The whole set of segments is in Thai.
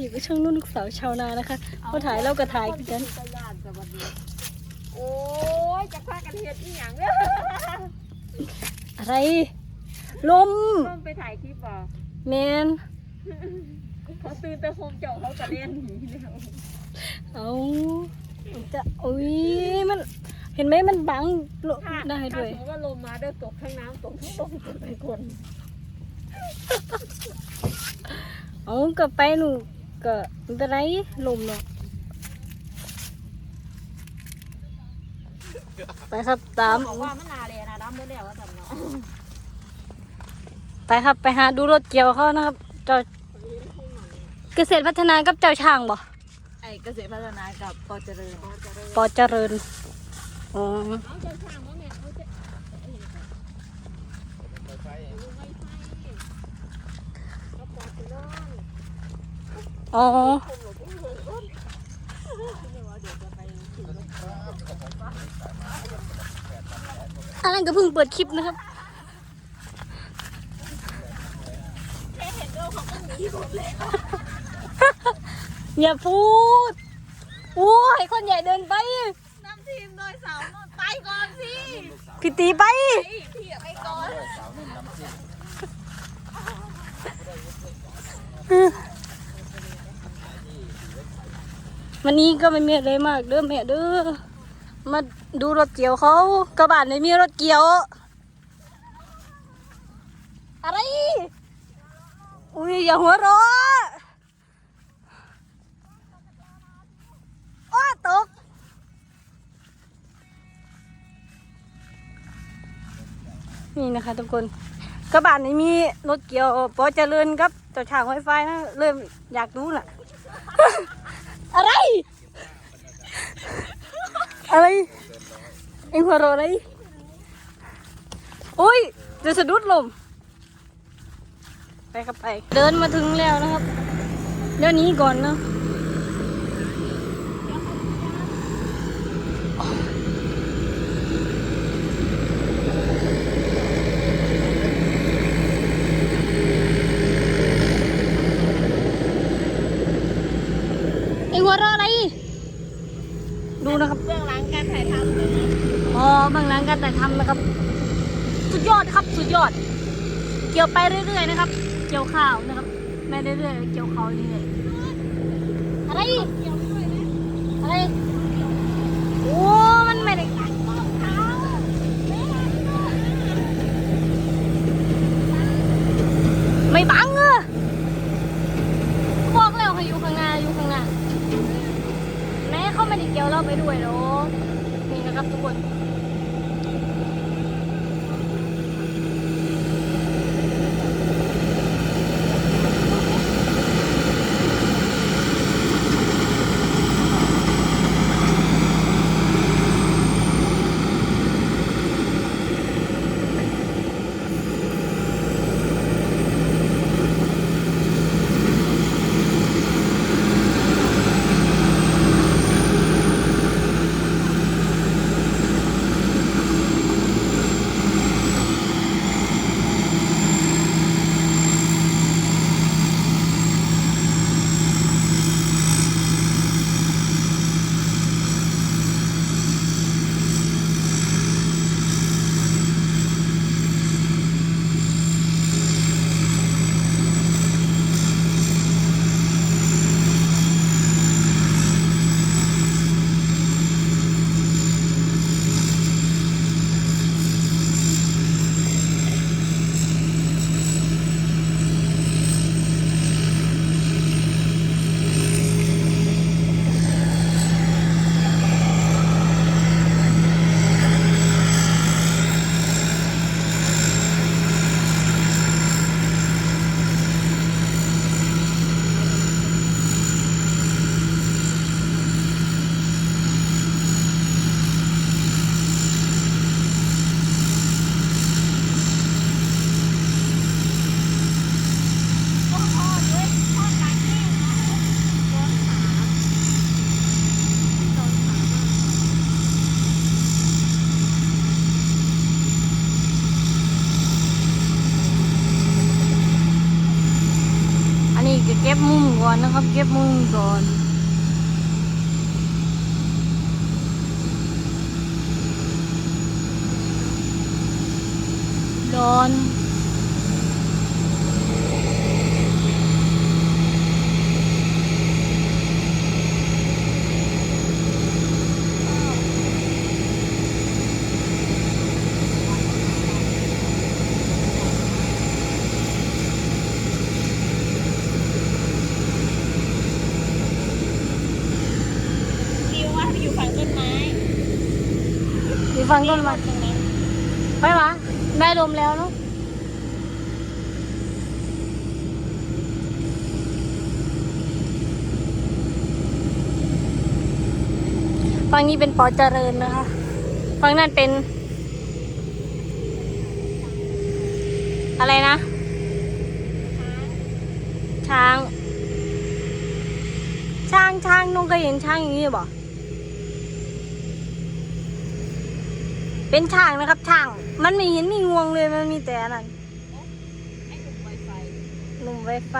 อยู่กับช่องนุ่นลูกสาวชาวนานะคะพอถ่ายเราก็ถ่ายกันโอ้ยจะพากันเฮ็ดอีหยังเด้ออะไร ลมต้องไปถ่ายคลิปบ่แมนเขาตื่นแต่โฮมเจ้าเขากระเด็นหนีแล้วเอาจะอุ้ยมัน เห็นไหมมันบังลมถ้าได้ถ้าด้วยสมมติว่าลมมาเด้อตกทั้งน้ำตกทั้งลมตกไปคนเอาก็ไปหนู ก็ไม่เป็นไรลมเนาะไปครับตาม บอกว่ามันนาเลยนะดำเมื่อแล้วว่าจำเนาะไปครับไปหาดูรถเกี่ยวเขานะครับ เจ้าเกษตรพัฒนากับเจ้าช่างบ่ไอ้เกษตรพัฒนากับปอเจริญปอเจริญอ๋อเอาเจ้าช่างว่าแม่เขาจะเอาปอเจริญ อ๋อ อันนั้นก็เพิ่งเปิดคลิปนะครับอย่าพูด โอ้ย คนใหญ่เดินไปน้ำทีมโดยสาวนนไปก่อนสิพี่ตีไป พี่พี่ไปก่อน วันนี้ก็ไม่มีอะไรมากเด้อแม่เด้อมาดูรถเกี่ยวเขากระบะไม่มีรถเกี่ยว อะไร อุ้ยอย่าหัวเร้ออ้ตกนี่นะคะทุกคนกระบะไม่มีรถเกี่ยวปอเจริญครับเจ้าช่างไวไฟนะเริ่มอยากรู้น่ะ อะไร อะไร เอ็งหัวเราะอะไรอุ้ยจะสะดุดลม ไปครับไป เดินมาถึงแล้วนะครับ เดี๋ยวนี้ก่อนเนาะเอ็งหัวเราะอะไร ดูนะครับเบื้องหลังการถ่ายทำเลยอ๋อบางล้างการถ่ายทำนะครับ สุดยอดครับ สุดยอด เกี่ยวไปเรื่อยๆนะครับ เกี่ยวข้าวนะครับ ไม่เรื่อยๆเกี่ยวข้าวเรื่อยๆอะไรอะไรโอ้มันไม่ได้ นะครับ เก็บมือก่อน ร้อน ฟิวว่าไปอยู่ฝั่งต้นไม้ อยู่ ฟังต้นไม้ตรงนั้นไปวะได้ลมแล้วเนาะฝั่งนี้เป็นปอเจริญนะคะฝั่งนั้นเป็น อะไรนะ ช้าง ช้างช้างน้องเคยเห็นช้างอย่างนี้บ่ เป็นช้างนะครับช้าง มันไม่เห็นมีงวงเลยมันมีแต่อันนั้นไอ้หนุ่มไวไฟหนุ่มไวไฟ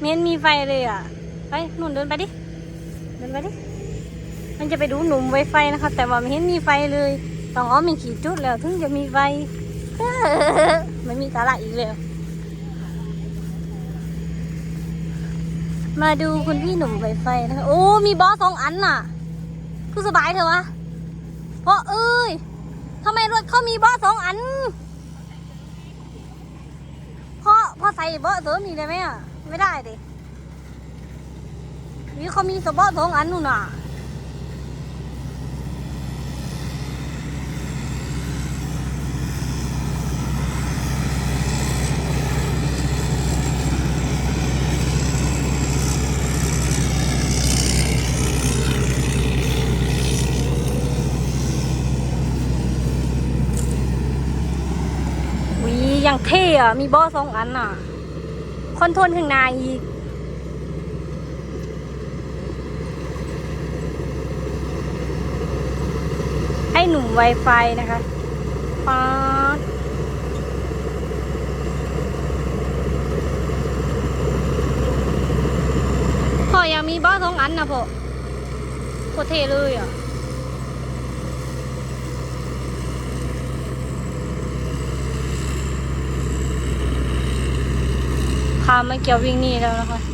เมียนมีไฟเลยอะไปนุ่นเดินไปดิเดินไปดิมันจะไปดูหนุ่มไวไฟนะคะแต่ว่าไม่เห็นมีไฟเลยต้องอ้อมมีขีดจุดแล้วถึงจะมีไฟไม่มีสาระอีกแล้วมาดูคุณพี่หนุ่มไวไฟนะคะโอ้มีบอสสองอันน่ะคือสบายเถอะวะ เพราะเอ้ยทำไมรถเขามีบอสสองอันเพราะพอใส่เบาะเสริมอีกได้ไหมอะ ไม่ได้ดินี่เขามีสเบาะสองอันนู่นน่ะ วียังเท่อะมีบาะสองอันน่ะ คอนโทรลข้างในอีกให้หนุ่ม Wi-Fi นะคะป๊าดพ่อยังมีบาะสองอันนะพ่อโคตรเท่เลยอะ พามเกี่ยววิ่งนี่แล้วนะคะ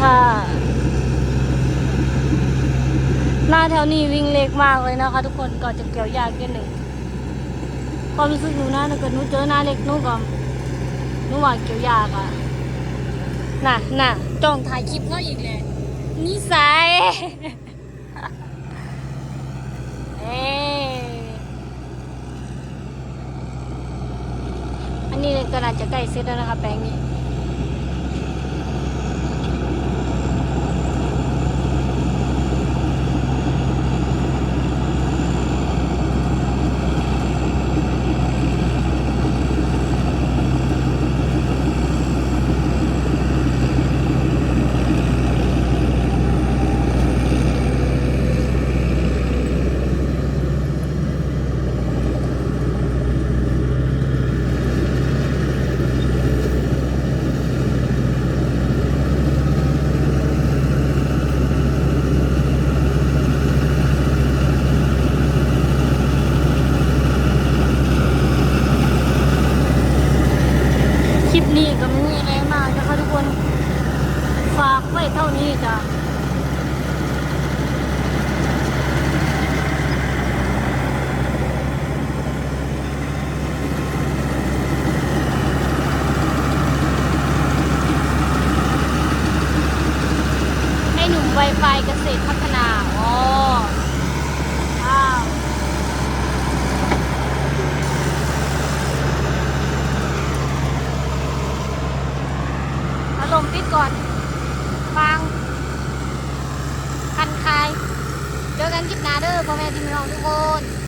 ค่ะ หน้าแถวนี้วิ่งเล็กมากเลยนะคะ ทุกคนก่อนจะเกี่ยวยากนิดหนึ่งความรู้สึกหนูนะถ้าเกิดหนูเจอหน้าเล็กหนูก็หนูว่าเกี่ยวยากอะน่ะน่ะจ้องถ่ายคลิปเขาอีกเลยนิสัยเอ้อันนี้ก็น่าจะใกล้เสร็จแล้วนะคะแปลงนี้ คลิปนี้ก็ไม่มีอะไรมากนะคะทุกคน ฝาก ไว้เท่านี้จ้ะให้หนุ่มไวไฟเกษตรพัฒนา อ๋อว้าว ลมปิดก่อน ฟัง คั